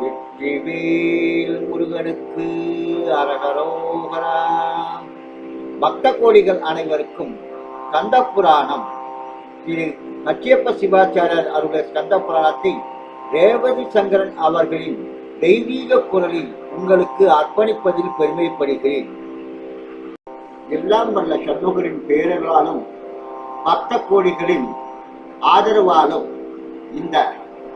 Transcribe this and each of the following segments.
வெற்றிவேல் முருகனுக்கு அரகரோகரா. பக்த கோடிகள் அனைவருக்கும் கந்த புராணம் திரு கச்சியப்ப சிவாச்சாரியர் அருடைய ஸ்கந்த புராணத்தை ரேவதி சங்கரன் அவர்களின் தெய்வீக குரலில் உங்களுக்கு அர்ப்பணிப்பதில் பெருமைப்படுகிறேன். எல்லாம் வல்ல சண்முகரின் பேரர்களாலும் பக்த கோடிகளின் ஆதரவாலும் இந்த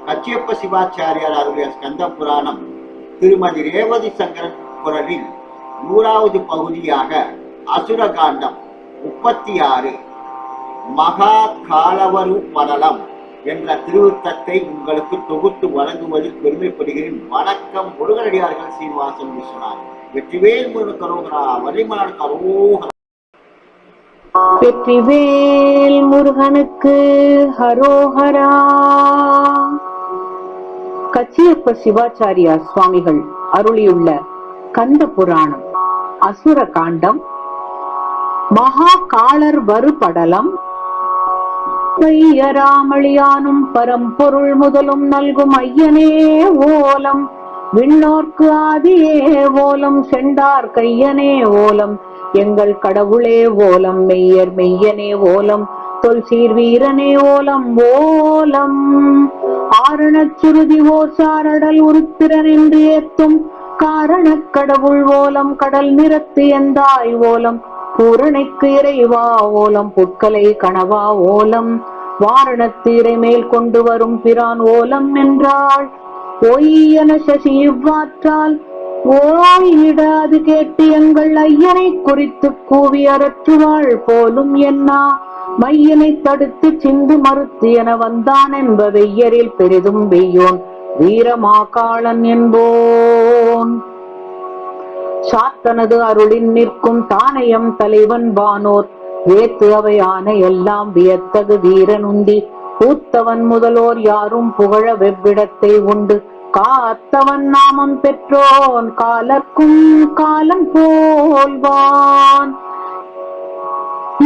கச்சியப்ப சிவாச்சாரியார் அவருடைய ஸ்கந்த புராணம் திருமதி ரேவதி சங்கரன் குரலில் நூறாவது பகுதியாக அசுரகாண்டம் முப்பத்தி ஆறு மகா காலவரு படலம் என்ற திருவுத்தத்தை உங்களுக்கு தொகுத்து வழங்குவதில் பெருமைப்படுகிறேன். வணக்கம் முருகனடியார்கள் சீனிவாசன் விஸ்வநாத் வெற்றிவேல் முருகன் கரோகரா வரிமலர் கரோகரா. வெற்றிவேல் முருகனுக்கு ஹரோஹரா. கச்சியப்ப சிவாச்சாரியா சுவாமிகள் அருளியுள்ள கந்த புராணம் அசுர காண்டம் மகா காளர் வருபடலம் பெய்யராமளியானும் பரம்பொருள் முதலும் நல்கும் ஐயனே ஓலம் விண்ணோர்க்கு ஆதியே ஓலம் செண்டார் கையனே ஓலம் எங்கள் கடவுளே ஓலம் மெய்யர் மெய்யனே ஓலம் தொல்சீர் வீரனே ஓலம் ஓலம். ஆரணச் சுருதி ஓர் சாரடல் உருத்திரன் என்று ஏத்தும் காரணக் கடவுள் ஓலம் கடல் நிறத்து எந்தாய் ஓலம். பூரணைக்கு இறைவா ஓலம் புட்கலை கணவா ஓலம். வாரணத்து இறைமேல் கொண்டு வரும் பிரான் ஓலம் என்றாள். ஒய்யன சசி இவ்வாற்றால் ஓயிடாது கேட்டு எங்கள் ஐயனை குறித்து கூவி அரற்றுவாள் போலும் என்ன. மையனை தடுத்து சிந்து மறுத்து என வந்தான் என்ப வெய்யரில் பெரிதும் வெய்யோன் வீரமாகாளன் என்போன். சாத்தனது அருளின் நிற்கும் தானயம் தலைவன் வானோர். வேத்து அவையான எல்லாம் வியத்தகு வீரன் உந்தி பூத்தவன் முதலோர் யாரும் புகழ வெவ்விடத்தை உண்டு. காத்தவன் நாமம் பெற்றோன். காலர்க்கும் காலம் போல்வான்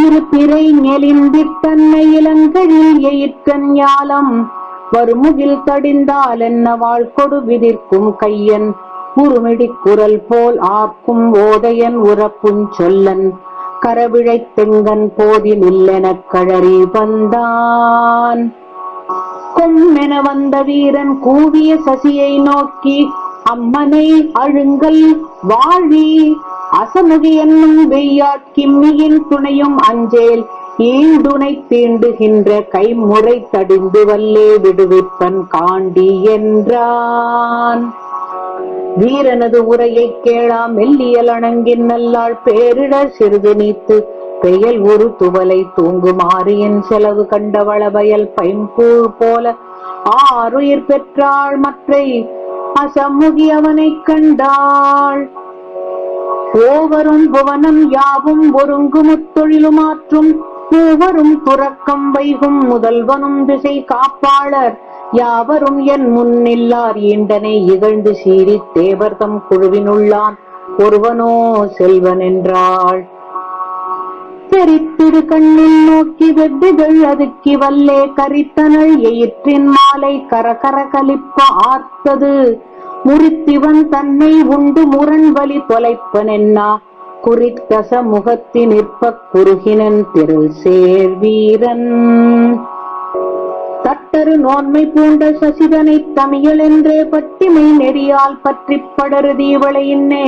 எலிந்தித் தன்னை இளங்கழில் எயிற்கன் ஞாலம் வருமுகில் தடிந்தால் என்ன வாழ்கொடு விதிர்க்கும் கையன். உருமிடி குரல் போல் ஆக்கும் ஓதையன் உறப்புஞ் சொல்லன். கரவிழைத் தெங்கன் போதில் இல்லெனக் கழறி வந்தான். கொம்மென வந்த வீரன் கூவிய சசியை நோக்கி அம்மனை அழுங்கல் வாழி அசமுகி என்னும் வெய்யாட்கிம்மியின் துணையும் அஞ்சேல் ஈண்டுணை தீண்டுகின்ற கைமுறை தடிந்து வல்லே விடுவிப்பன் காண்டி என்றான். வீரனது உரையைக் கேளாம் மெல்லியல் அணங்கின் நல்லாள் பேரிட சிறிது நீத்து பெயல் ஒரு துவலை தூங்குமாறு என் செலவு கண்டவள வயல் பைம்பூழ் போல ஆறுயிர் பெற்றாள் மற்றை அசமுகி அவனைக் கண்டாள். ஓவரும் புவனம் யாவும் ஒருங்கு தொழிலுமாற்றும் மூவரும் துறக்கம் வைகும் முதல்வனும் திசை காப்பாளர். யாவரும் என் முன்னில்லார் ஈண்டனை இகழ்ந்து சீறி தேவர்தம் குழுவினுள்ளான். ஒருவனோ செல்வன் என்றாள். தெரித்திரு கண்ணில் நோக்கி வெட்டுகள் அதுக்கி வல்லே கரித்தனள் எயிற்றின் மாலை கரகர கலிப்ப ஆர்த்தது. முறித்திவன் தன்னை உண்டு முரண் வலி தொலைப்பனென்னா குறித்தச முகத்தி நிற்பக் குறுகினன் திரு சேர்வீரன் தட்டரு நோன்மை பூண்ட சசிதனை தமிழ் என்றே பட்டிமை நெறியால் பற்றிப் படருதி இவளையின்னே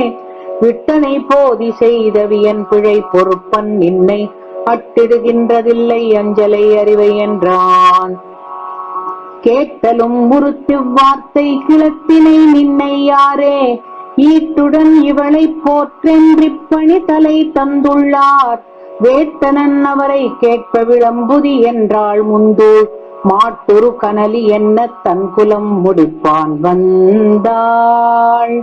விட்டனை போதி செய்தவியன் பிழை பொறுப்பன் இன்னை அட்டிடுகின்றதில்லை அஞ்சலை அறிவை என்றான். கேட்டலும் உருத்து வார்த்தை கிளத்தினை நின்னை யாரே? ஈட்டுடன் இவளை போற்றென்றிப்பணி தலை தந்துள்ளார். வேட்டனன் அவரை கேட்ப விளம்புதி என்றாள் முந்து மாட்டொரு கனலி என்ன தன் குலம் முடிப்பான் வந்தாள்.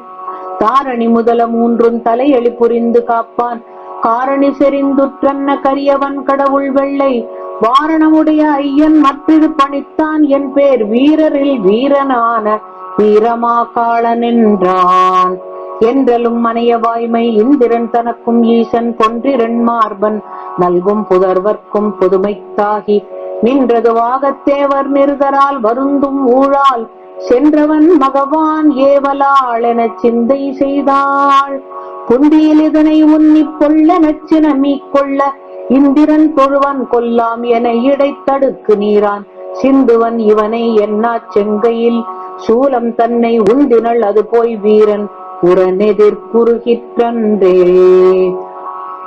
தாரணி முதல மூன்றும் தலையளி புரிந்து காப்பான். காரணி செறிந்துற்றன்ன கரியவன் கடவுள் வெள்ளை. வாரணமுடைய ஐயன் மற்றிரு பணித்தான் என் பேர் வீரரில் வீரனான வீரமாகாளன் என்றான் என்றலும் மனைய வாய்மை இந்திரன் தனக்கும் ஈசன் கொன்றிரன் மார்பன் நல்கும் புதர்வர்க்கும் புதுமைத்தாகி நின்றது வாகத்தேவர் மிருதரால் வருந்தும் ஊழால் சென்றவன் மகவான் ஏவலாள் என சிந்தை செய்தாள். புந்தியில் இதனை உன்னிப் கொள்ள நச்சின கொள்ள இந்திரன் தொழுவன் கொல்லாம் என இடைத்தடுக்கு நீரான். சிந்துவன் இவனை என்னா செங்கையில்? சூலம் தன்னை உந்தினள் அது போய் வீரன். உரனெதிர்குறுகிற்றன்றே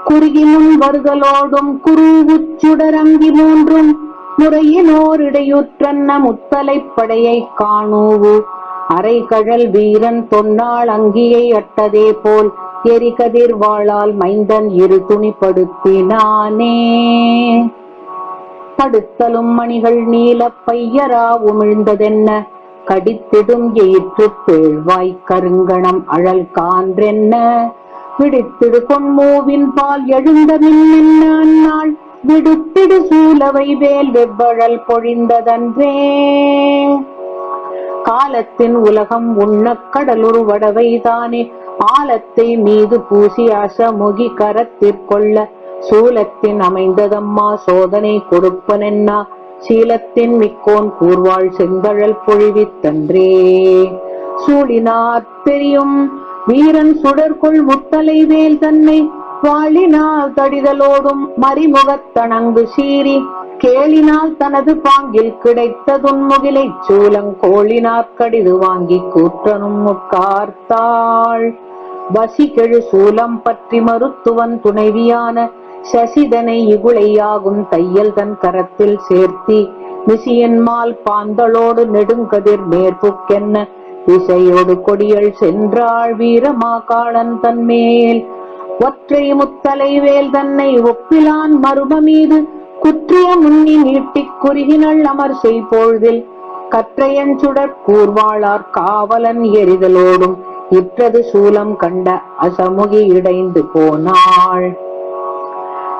குறுகிற்றன்றே. முன் வருதலோடும் குருவுச்சுடரங்கி மூன்றும். முறையினோர் இடையுற்றன்ன முத்தலைப் படையை காணூவு. அரைகழல் வீரன் தொன்னாள் அங்கியை அட்டதே போல். எரிகதிர் வாழால் மைந்தன் இரு துணிப்படுத்தினானே. படுத்தலும் மணிகள் நீல பையரா உமிழ்ந்ததென்ன? கடித்திடும் ஏற்று பேழ்வாய் கருங்கணம் அழல் கான்றென்ன? விடுத்திடு பொன்மூவின் பால் எழுந்த மின்னென்ன விடுத்திடு சூலவை வேல் வெவ்வழல் பொழிந்ததன்றே. காலத்தின் உலகம் உண்ணக் கடலுரு வடவைதானே? ஆலத்தை மீது பூசி அசமுகி கரத்திற்கொள்ள சூலத்தின் அமைந்ததம்மா சோதனை கொடுப்பனென்னா? சீலத்தின் மிக்கோன் கூர்வாள் செந்தழல் பொழிவித்தன்றே சூழினார் தெரியும் வீரன் சுடர்கொள் முத்தலை வேல் தன்னை. வாழினால் தடிதலோடும் மறிமுகத்தணங்கு சீறி கேளினால் தனது பாங்கில் கிடைத்த துன்முகிலைச் சூலங் கோளினார் கடிது வாங்கி கூற்றனும் உட்கார்த்தாள் வசிகெழு சூலம் பற்றி மருத்துவன் துணைவியான சசிதனை இகுளையாகும் தையல் தன் கரத்தில் சேர்த்தி விசியன்மால் பாந்தளோடு நெடுங்கதிர் மேற்புக்கென்ன திசையோடு கொடியல் சென்றாள் வீரமா காளன் தன்மேல் ஒற்றை முத்தலை வேல் தன்னை ஒப்பிலான் மரும மீது குற்றிய முன்னி நீட்டிக் குறுகினள் அமர் செய்பொழுதில் கற்றையன் சுடற் கூர்வாளார் காவலன் எரிதலோடும் இற்றது சூலம் கண்ட அசமுகி இடைந்து போனாள்.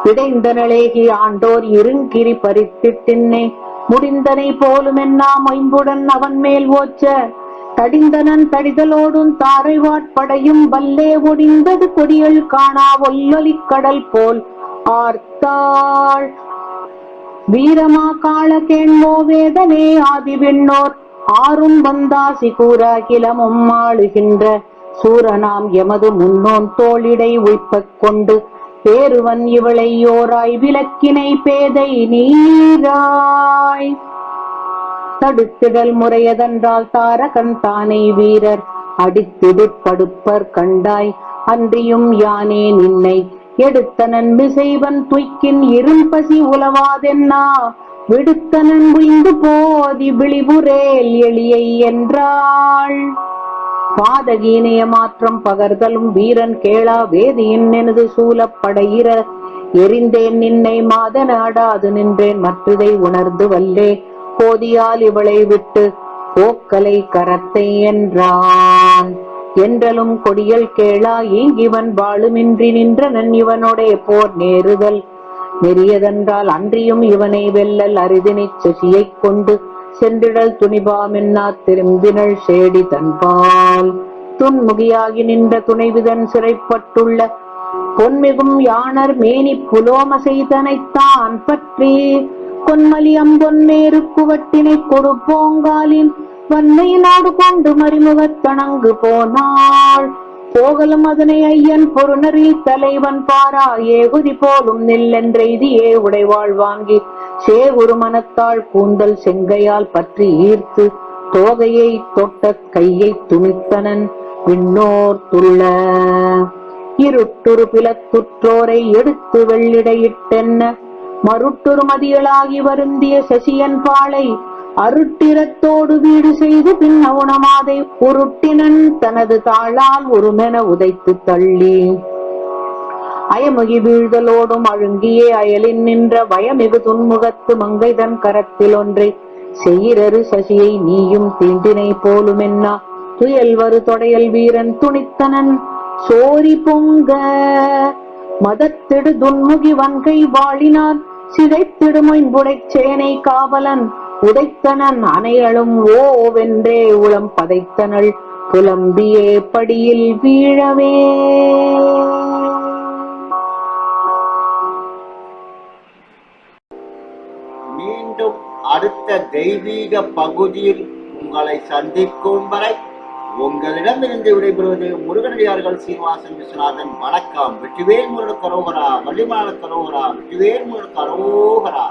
இடைந்தனலேகி ஆண்டோர் இருங்கிரி பறித்திட்டின்னை முடிந்தனை போலுமென்னாம் ஐம்புடன் அவன் மேல் ஓச்ச. தடிந்தனன் தடிதலோடும் தாரை வாட்படையும் வல்லே ஒடிந்தது கொடியல் காணா ஒல்லொலி கடல் போல் ஆர்த்தாள். வீரமா கால கேண்மோ வேதனே ஆதி விண்ணோர் ஆறும் வந்தாசி கூற கிளமும் ஆளுகின்ற சூரனாம் எமது முன்னோன் தோளிடை உய்ப்பக் கொண்டு பேருவன் இவளை யோராய் விளக்கினை பேதை நீராய். தடுத்திடல் முறையதென்றால் தாரகன் தானே வீரர் அடித்திடு படுப்பர் கண்டாய். அன்றியும் யானே நின்னை எடுத்தனன் மிசைவன் துய்க்கின் இரும்பசி உலவாதென்னா. விடுத்தனன் உய்ந்து போதி விழிபுரேல் எளியை என்றாள். பாதகீனைய மாற்றம் பகர்தலும் வீரன் கேளா வேதியின் எனது சூலப்படையிற எரிந்தேன் நின்னை மாத நாடாது நின்றேன் மற்றதை உணர்ந்து வல்லே. போதியால் இவளை விட்டு போக்கலை கரத்தை என்றான் என்றலும் கொடியல் கேளா ஈங்கிவன் வாழுமின்றி நின்றனன் இவனோடே போர் நேருதல். நெறியதென்றால் அன்றியும் இவனை வெல்லல் அரிதினைச் சசியைக் கொண்டு சென்றிடல் துணிபாமென்னா திரும்பினள் சேடி தன்பால். துன்முகியாகி நின்ற துணைவிதன் சிறைப்பட்டுள்ள பொன்மிகும் யானர் மேனி புலோம செய்தனைத்தான் பற்றி பொன்மலி அம்பொன்னேரு குவட்டினை கொடுப்போங்காலின் வன்மை நாடு கொண்டு மறிமுகத்தணங்கு போனாள். போகலும் அதனை ஐயன் பொருணரில் தலைவன் பாரா. ஏகுதி போலும் நெல்லென்றெய்தியே உடைவாள் வாங்கி. சேகுரு மனத்தாள் கூந்தல் செங்கையால் பற்றி ஈர்த்து. தோகையை தொட்ட கையை துணித்தனன் விண்ணோர் துள்ள. இருட்டுரு பிளத்துற்றோரை எடுத்து வெள்ளிடையிட்டென்ன? மருட்டுரு மதியளாகி வருந்திய சசியன் பாளை அருட்டிரத்தோடு வீடு செய்து பின் அவுணமாதை உருட்டினன் தனது தாளால் உருமென உதைத்து தள்ளி. அயமுகி வீழ்தலோடும் அழுங்கியே அயலின் நின்ற வயமிகு துன்முகத்து மங்கைதன் கரத்தில் ஒன்றை செய்யிரரு சசியை நீயும் தீண்டினை போலுமென்னா துயல் வரு தொடையல் வீரன் துணித்தனன் சோரி பொங்க. மதத்திடு துன்முகி வன்கை வாழினான் சிதைத்திடுமொய்புடைச் சேனை காவலன் உதைத்தனன் அணையளும் ஓவென்றே உளம் பதைத்தனள் புலம்பியே படியில் வீழவே. மீண்டும் அடுத்த தெய்வீக பகுதியில் உங்களை சந்திக்கும் வரை உங்களிடமிருந்து விடைபெறுவது முருகனடியார்கள் சீனிவாசன் விஸ்வநாதன். வணக்கம். வெற்றிவேல் முருகன் கரோகரா வள்ளிமான கரோகரா வெற்றிவேல் முருகன் கரோகரா.